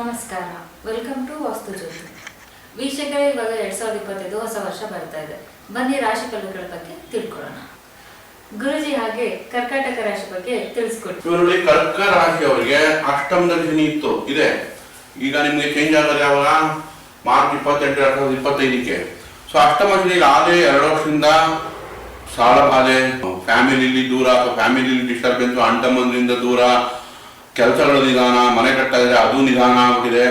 ನಮಸ್ಕಾರ. Welcome to Vastu Jyothi. ವೀಕ್ಷಕರೇ, ಇವಾಗ ಎರಡ್ ಸಾವಿರದ ಇಪ್ಪತ್ತೈದು ಹೊಸ ವರ್ಷ ಬರ್ತಾ ಇದೆ. ಬನ್ನಿ ರಾಶಿ ಫಲಗಳ ಬಗ್ಗೆ ತಿಳ್ಕೊಳ್ಳೋಣ. ಗುರುಜಿ ಹಾಗೆ ಕರ್ಕಾಟಕ ರಾಶಿ ಬಗ್ಗೆ ತಿಳಿಸ್ಕೊಡ್ತೀವಿ ಇವರಲ್ಲಿ ಕರ್ಕ ರಾಶಿಯವರಿಗೆ ಅಷ್ಟಮದಲ್ಲಿ ಶನಿ ಇತ್ತು. ಇದೆ. ಈಗ ನಿಮ್ಗೆ ಚೇಂಜ್ ಆಗೋದು ಯಾವಾಗ? ಮಾರ್ಚ್ ಇಪ್ಪತ್ತೆಂಟು, ಎರಡ್ ಸಾವಿರದ ಇಪ್ಪತ್ತೈದಕ್ಕೆ. ಸೊ ಅಷ್ಟಮ ಶನಿ ಆದೇ ಎರಡು ವರ್ಷದಿಂದ ಸಾಲ ಬಾಧೆ. ಫ್ಯಾಮಿಲಿಲಿ ದೂರ ಅಥವಾ ಫ್ಯಾಮಿಲಿಲಿ ಡಿಸ್ಟರ್ಬೆನ್ಸ್ ಅಂಟಮಂದ್ರಿಂದ ದೂರ. ಕೆಲಸಗಳ ನಿಧಾನ, ಮನೆ ಕಟ್ತಾ ಇದ್ರೆ ಅದು ನಿಧಾನ ಆಗಿದೆ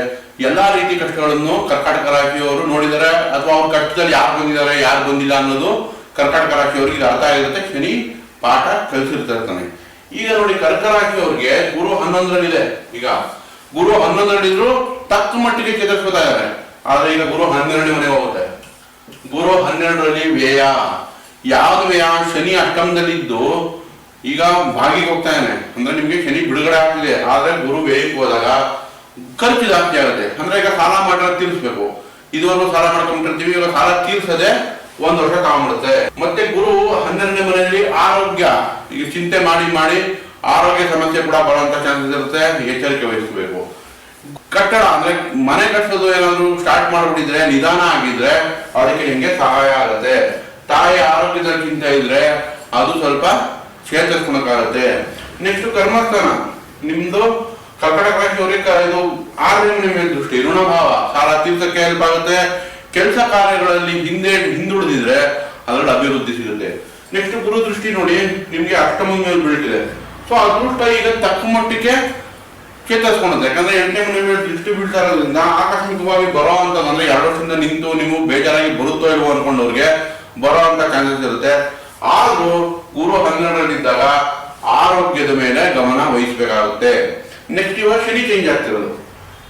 ಎಲ್ಲಾ ರೀತಿ ಕಷ್ಟಗಳನ್ನು ಕರ್ನಾಟಕ ರಾಶಿಯವರು ನೋಡಿದರೆ ಅಥವಾ ಅವ್ರು ಕಟ್ಟದಲ್ಲಿ ಯಾರು ಬಂದಿದ್ದಾರೆ, ಯಾರು ಬಂದಿಲ್ಲ ಅನ್ನೋದು ಕರ್ನಾಟಕ ರಾಶಿಯವರಿಗೆ ಇದು ಅರ್ಥ ಆಗಿರುತ್ತೆ. ಶನಿ ಪಾಠ ಕಲಿಸಿರ್ತಿರ್ತಾನೆ ಈಗ ನೋಡಿ ಕರ್ಕ ರಾಶಿಯವ್ರಿಗೆ ಗುರು ಹನ್ನೊಂದರಲ್ಲಿದೆ. ಈಗ ಗುರು ಹನ್ನೊಂದರಲ್ಲಿದ್ರು ತಕ್ಕ ಮಟ್ಟಿಗೆ ಚೇತರಿಸ್ಕೊತಾ ಇದ್ದಾರೆ. ಆದ್ರೆ ಈಗ ಗುರು ಹನ್ನೆರಡನೇ ಮನೆ ಹೋಗುತ್ತೆ. ಗುರು ಹನ್ನೆರಡರಲ್ಲಿ ವ್ಯಯ. ಯಾವ್ದು ವ್ಯಯ? ಶನಿ ಅಷ್ಟಮದಲ್ಲಿದ್ದು ಈಗ ಬಾಗಿಗೆ ಹೋಗ್ತಾ ಇದ್ದಾನೆ. ಅಂದ್ರೆ ನಿಮ್ಗೆ ಶನಿ ಬಿಡುಗಡೆ ಆಗ್ತಿದೆ ಆದ್ರೆ ಗುರು ವ್ಯಯಕ್ಕೆ ಹೋದಾಗ ಖರ್ಚು ಜಾಸ್ತಿ ಆಗುತ್ತೆ ಅಂದ್ರೆ ಈಗ ಸಾಲ ಮಾಡಿದ್ರೆ ತೀರಿಸ್ಬೇಕು. ಇದುವರೆಗೂ ಸಾಲ ಮಾಡ್ಕೊಂಡಿರ್ತೀವಿ ಇವಾಗ ಸಾಲ ತೀರ್ಸದೆ ಒಂದ್ ವರ್ಷ ತಗೊಂಡ್ಬಿಡುತ್ತೆ. ಮತ್ತೆ ಗುರು ಹನ್ನೆರಡನೇ ಮನೆಯಲ್ಲಿ ಆರೋಗ್ಯ. ಈಗ ಚಿಂತೆ ಮಾಡಿ ಮಾಡಿ ಆರೋಗ್ಯ ಸಮಸ್ಯೆ ಕೂಡ ಬರುವಂತ ಚಾನ್ಸಸ್ ಇರುತ್ತೆ. ಎಚ್ಚರಿಕೆ ವಹಿಸಬೇಕು. ಕಟ್ಟಡ, ಅಂದ್ರೆ ಮನೆ ಕಟ್ಟೋದು ಏನಾದ್ರು ಸ್ಟಾರ್ಟ್ ಮಾಡ್ಬಿಟ್ಟಿದ್ರೆ, ನಿಧಾನ ಆಗಿದ್ರೆ ಅದಕ್ಕೆ ನಿಮ್ಗೆ ಸಹಾಯ ಆಗುತ್ತೆ. ತಾಯಿ ಆರೋಗ್ಯದ ಚಿಂತೆ ಇದ್ರೆ ಅದು ಸ್ವಲ್ಪ ಚೇತರಿಸ್ಕೊಳಕ್ಕಾಗತ್ತೆ ನೆಕ್ಸ್ಟ್ ಕರ್ಮಸ್ಥಾನ ನಿಮ್ದು ಕರ್ಕಟಕ ಕ- ಇದು ಆರನೇ ಮನೆ ಮೇಲೆ ದೃಷ್ಟಿ, ಋಣಭಾವ, ಸಾಲ ತೀರ್ಸಕ್ಕೆ ಹೆಲ್ಪ್ ಆಗುತ್ತೆ. ಕೆಲಸ ಕಾರ್ಯಗಳಲ್ಲಿ ಹಿಂದೆ ಹಿಂದುಳಿದಿದ್ರೆ ಅದರಲ್ಲಿ ಅಭಿವೃದ್ಧಿ ಸಿಗುತ್ತೆ. ನೆಕ್ಸ್ಟ್ ಗುರು ದೃಷ್ಟಿ ನೋಡಿ, ನಿಮ್ಗೆ ಅಷ್ಟಮ ಮೇಲೆ ಬೀಳ್ತಿದೆ ಸೊ ಅದೃಷ್ಟ ಈಗ ತಕ್ಕ ಮಟ್ಟಿಗೆ ಚೇತರಿಸ್ಕೊಳುತ್ತೆ ಯಾಕಂದ್ರೆ ಎಂಟನೇ ಮನೆ ಮೇಲೆ ದೃಷ್ಟಿ ಬೀಳ್ತಾ ಇರೋದ್ರಿಂದ ಆಕಸ್ಮಿಕವಾಗಿ ಬರೋ ಅಂತ ಅಂದ್ರೆ ಎರಡು ವರ್ಷದಿಂದ ನಿಂತು ನೀವು ಬೇಜಾರಾಗಿ ಬರುತ್ತೋ ಇಲ್ವೋ ಅನ್ಕೊಂಡವ್ರಿಗೆ ಬರೋ ಅಂತ ಚಾನ್ಸಸ್ ಇರುತ್ತೆ. ಆದ್ರೂ ಗುರು ಹನ್ನೆರಡರಲ್ಲಿದ್ದಾಗ ಆರೋಗ್ಯದ ಮೇಲೆ ಗಮನ ವಹಿಸಬೇಕಾಗುತ್ತೆ. ನೆಕ್ಸ್ಟ್ ಇವಾಗ ಶನಿ ಚೇಂಜ್ ಆಗ್ತಿರೋದು.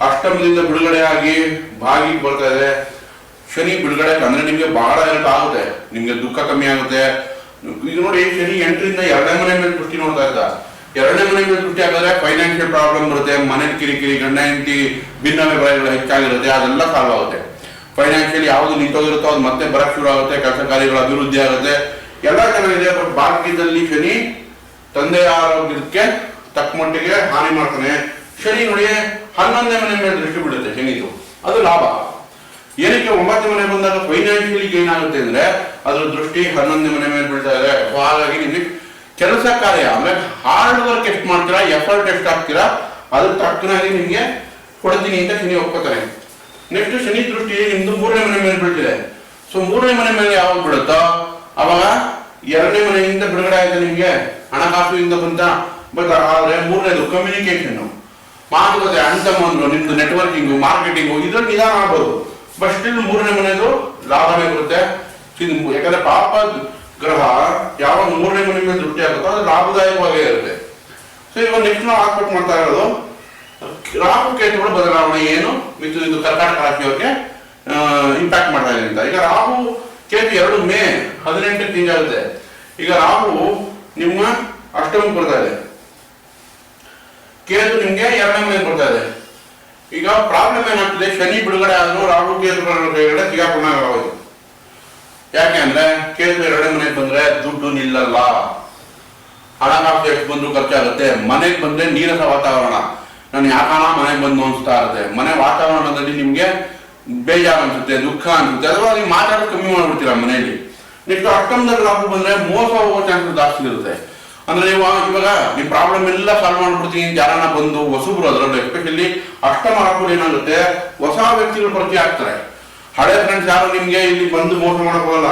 ಅಷ್ಟಮದಿಂದ ಬಿಡುಗಡೆ ಆಗಿ ಭಾಗಿ ಬರ್ತಾ ಇದೆ. ಶನಿ ಬಿಡುಗಡೆ ಅಂದ್ರೆ ನಿಮ್ಗೆ ಬಹಳ ಹೆಲ್ಪ್ ಆಗುತ್ತೆ. ನಿಮ್ಗೆ ದುಃಖ ಕಮ್ಮಿ ಆಗುತ್ತೆ. ಈಗ ನೋಡಿ ಶನಿ ಎಂಟರಿಂದ ಎರಡನೇ ಮನೆ ಮೇಲೆ ದೃಷ್ಟಿ ನೋಡ್ತಾ ಇದ್ದ. ಎರಡನೇ ಮನೆ ಮೇಲೆ ದೃಷ್ಟಿ ಆಗಿದ್ರೆ ಫೈನಾನ್ಷಿಯಲ್ ಪ್ರಾಬ್ಲಮ್ ಬರುತ್ತೆ, ಮನೆ ಕಿರಿಕಿರಿ, ಗಂಡ, ಹೆಂಡತಿ ಭಿನ್ನಾಭಿಪ್ರಾಯಗಳು ಹೆಚ್ಚಾಗಿರುತ್ತೆ, ಅದೆಲ್ಲ ಸಾಲ್ವ್ ಆಗುತ್ತೆ. ಫೈನಾನ್ಷಿಯಲಿ ಯಾವುದು ನಿಂತೋಗಿರುತ್ತೋ ಅದು ಮತ್ತೆ ಬರಕ್ ಶುರು ಆಗುತ್ತೆ, ಕೆಲಸ ಕಾರ್ಯಗಳು ಅಭಿವೃದ್ಧಿ ಆಗುತ್ತೆ. ಎಲ್ಲ ಚೆನ್ನಾಗಿದೆ ಬಟ್ ಭಾಗ್ಯದಲ್ಲಿ ಶನಿ ತಂದೆಯ ಆರೋಗ್ಯಕ್ಕೆ ತಕ್ಕ ಮಟ್ಟಿಗೆ ಹಾನಿ ಮಾಡ್ತಾನೆ. ಶನಿ ನೋಡಿ ಹನ್ನೊಂದನೇ ಮನೆ ಮೇಲೆ ದೃಷ್ಟಿ ಬಿಡುತ್ತೆ ಶನಿದು. ಅದು ಲಾಭ. ಏನಕ್ಕೆ ಒಂಬತ್ತನೇ ಮನೆ ಬಂದಾಗ ಫೈನಾನ್ಷಿಯಲಿ ಏನಾಗುತ್ತೆ ಅಂದ್ರೆ, ಅದ್ರ ದೃಷ್ಟಿ ಹನ್ನೊಂದನೇ ಮನೆ ಮೇಲೆ ಬೀಳ್ತಾ ಇದೆ. ಹಾಗಾಗಿ ನಿಮಗೆ ಕೆಲಸ ಕಾರ್ಯ, ಅಂದ್ರೆ ಹಾರ್ಡ್ ವರ್ಕ್ ಎಷ್ಟು ಮಾಡ್ತೀರಾ ಎಫರ್ಟ್ ಎಷ್ಟು ಹಾಕ್ತೀರಾ, ಅದ್ರ ತಕ್ಕನಾಗಿ ನಿಮಗೆ ಕೊಡ್ತೀನಿ ಅಂತ ಶನಿ ಒಪ್ಕೋತಾನೆ. ನೆಕ್ಸ್ಟ್ ಶನಿ ದೃಷ್ಟಿ ನಿಮ್ದು ಮೂರನೇ ಮನೆ ಮೇಲೆ ಬೀಳ್ತಿದೆ. ಸೊ ಮೂರನೇ ಮನೆ ಮೇಲೆ ಯಾವಾಗ ಬೀಳುತ್ತೋ? ಅವಾಗ ಎರಡನೇ ಮನೆಯಿಂದ ಬಿಡುಗಡೆ ಆಯ್ತು ನಿಮ್ಗೆ ಇಂದ ಬಂತ? ಬಟ್ ಆದ್ರೆ ಮೂರನೇದು ಕಮ್ಯುನಿಕೇಶನ್ ಮಾತುಕತೆ ಅಂಟಮಂದ್ರು ನಿಮ್ದು ನೆಟ್ವರ್ಕಿಂಗು ಮಾರ್ಕೆಟಿಂಗು ಇದ್ರಲ್ಲಿ ನಿಧಾನ ಆಗ್ಬೋದು. ಬಟ್ ಸ್ಟಿಲ್ ಮೂರನೇ ಮನೆಯದು ಲಾಭವೇ ಬರುತ್ತೆ. ಇದು ಯಾಕಂದ್ರೆ ಪಾಪ ಗ್ರಹ ಯಾವಾಗ ಮೂರನೇ ಮನೆ ಮೇಲೆ ದೃಷ್ಟಿ ಆಗುತ್ತೋ ಅದು ಲಾಭದಾಯಕವಾಗೇ ಇರುತ್ತೆ. ಸೊ ಇವಾಗ ನೆಕ್ಸ್ಟ್ ನಾವು ಹಾಕ್ಬಿಟ್ಟು ಮಾಡ್ತಾ ಇರೋದು, ರಾಹು ಕೇತುಗಳ ಬದಲಾವಣೆ ಏನು? ಮಿಥು ಇದು ಕರ್ನಾಟಕ ರಾಶಿಯವರಿಗೆ ಇಂಪ್ಯಾಕ್ಟ್ ಮಾಡ್ತಾ ಇದೆ ಅಂತ. ಈಗ ರಾಹು, ಕೇತು ಎರಡು ಮೇ ಹದಿನೆಂಟಕ್ಕೆ ತಿಂಗಳಿದೆ ಈಗ ರಾಹು ನಿಮ್ಮ ಅಷ್ಟಮಕ್ಕೆ ಬರ್ತಾ ಇದೆ. ಕೇತು ನಿಮ್ಗೆ ಎರಡನೇ ಮನೆ ಬರ್ತಾ ಇದೆ. ಈಗ ಪ್ರಾಬ್ಲಮ್ ಏನಾಗ್ತದೆ? ಶನಿ ಬಿಡುಗಡೆ ಆದ್ರೂ ರಾಹು ಕೇತುಗಳ ಕೈಗಡೆ ಸಿಗಾಕೊಂಡಾಗೋದು ಯಾಕೆ ಅಂದ್ರೆ ಕೇತು ಎರಡನೇ ಮನೆಗೆ ಬಂದ್ರೆ ದುಡ್ಡು ನಿಲ್ಲಲ್ಲ. ಹಣಕಾಸು ಎಷ್ಟು ಬಂದ್ರು ಖರ್ಚಾಗುತ್ತೆ. ಮನೆಗೆ ಬಂದ್ರೆ ನೀರಸ ವಾತಾವರಣ. ನಾನು ಯಾಕಣ ಮನೆಗೆ ಬಂದು ಅನ್ಸ್ತಾ ಇರುತ್ತೆ. ಮನೆ ವಾತಾವರಣದಲ್ಲಿ ನಿಮ್ಗೆ ಬೇಜಾರು ಅನ್ಸುತ್ತೆ, ದುಃಖ ಅನ್ಸುತ್ತೆ. ಅಥವಾ ನೀವು ಮಾತಾಡೋದು ಕಮ್ಮಿ ಮಾಡ್ಬಿಡ್ತೀರಾ ಮನೆಯಲ್ಲಿ? ನೆಕ್ಸ್ಟ್ ಅಷ್ಟಮದಲ್ಲಿ ರಾಹು ಬಂದ್ರೆ ಮೋಸ ಹೋಗೋ ಚಾನ್ಸಸ್ ಜಾಸ್ತಿ ಇರುತ್ತೆ. ಅಂದ್ರೆ ನೀವು ಇವಾಗ ನಿಮ್ ಪ್ರಾಬ್ಲಮ್ ಎಲ್ಲ ಸಾಲ್ವ್ ಮಾಡ್ಬಿಡ್ತೀನಿ ಯಾರನ್ನ ಬಂದು ಹೊಸಬ್ರು ಅದರಲ್ಲೂ ಎಸ್ಪೆಷಲಿ ಅಷ್ಟಮ ರಾಹುಲ್ ಏನಾಗುತ್ತೆ, ಹೊಸ ವ್ಯಕ್ತಿಗಳು ಪರಿಚಯ ಆಗ್ತಾರೆ. ಹಳೆ ಫ್ರೆಂಡ್ಸ್ ಯಾರು ನಿಮ್ಗೆ ಇಲ್ಲಿ ಬಂದು ಮೋಸ ಮಾಡಕ್ ಹೋಗಲ್ಲ.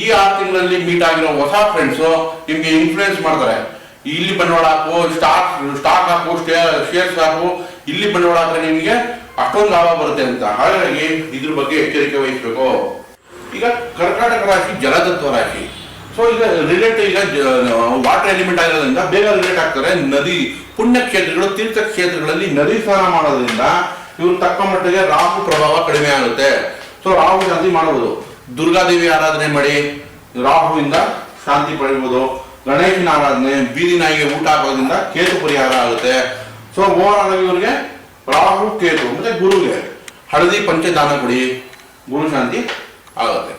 ಈ ಆರು ತಿಂಗಳಲ್ಲಿ ಮೀಟ್ ಆಗಿರೋ ಹೊಸ ಫ್ರೆಂಡ್ಸ್ ನಿಮ್ಗೆ ಇನ್ಫ್ಲೂಯೆನ್ಸ್ ಮಾಡ್ತಾರೆ. ಇಲ್ಲಿ ಬಂಡವಾಳ ಹಾಕು ಸ್ಟಾಕ್ ಸ್ಟಾಕ್ ಹಾಕು ಶೇರ್ಸ್ ಹಾಕು, ಇಲ್ಲಿ ಬಂಡವಾಳ ಹಾಕಿದ್ರೆ ನಿಮ್ಗೆ ಅಷ್ಟೊಂದು ಲಾಭ ಬರುತ್ತೆ ಅಂತ. ಹಾಗಾಗಿ ಇದ್ರ ಬಗ್ಗೆ ಎಚ್ಚರಿಕೆ ವಹಿಸಬೇಕು. ಈಗ ಕರ್ನಾಟಕ ರಾಶಿ ಜಲತತ್ವ ರಾಶಿ. ಸೊ ಈಗ ರಿಲೇಟ್ ಈಗ ವಾಟರ್ ಎಲಿಮೆಂಟ್ ಆಗಿರೋದ್ರಿಂದ ಬೇಗ ರಿಲೇಟ್ ಆಗ್ತಾರೆ. ನದಿ, ಪುಣ್ಯಕ್ಷೇತ್ರಗಳು ತೀರ್ಥ ಕ್ಷೇತ್ರಗಳಲ್ಲಿ ನದಿ ಸ್ನಾನ ಮಾಡೋದ್ರಿಂದ ಇವ್ರು ತಕ್ಕ ಮಟ್ಟಿಗೆ ರಾಹು ಪ್ರಭಾವ ಕಡಿಮೆ ಆಗುತ್ತೆ. ಸೊ ರಾಹು ಶಾಂತಿ ಮಾಡಬಹುದು ದುರ್ಗಾದೇವಿ ಆರಾಧನೆ ಮಾಡಿ, ರಾಹುವಿಂದ ಶಾಂತಿ ಪಡೆಯಬಹುದು. ಗಣೇಶನ ಆರಾಧನೆ ಬೀದಿ ನಾಯಿಗೆ ಊಟ ಹಾಕೋದ್ರಿಂದ ಕೇತು ಪರಿಹಾರ ಆಗುತ್ತೆ. ಸೊ ಓವರ್ ಆಲ್ ಇವರಿಗೆ ರಾಹು, ಕೇತು, ಮತ್ತೆ ಗುರುಗೆ ಹಳದಿ ಪಂಚದಾನ ಕೊಡಿ. ಗುರು ಶಾಂತಿ ಆಗುತ್ತೆ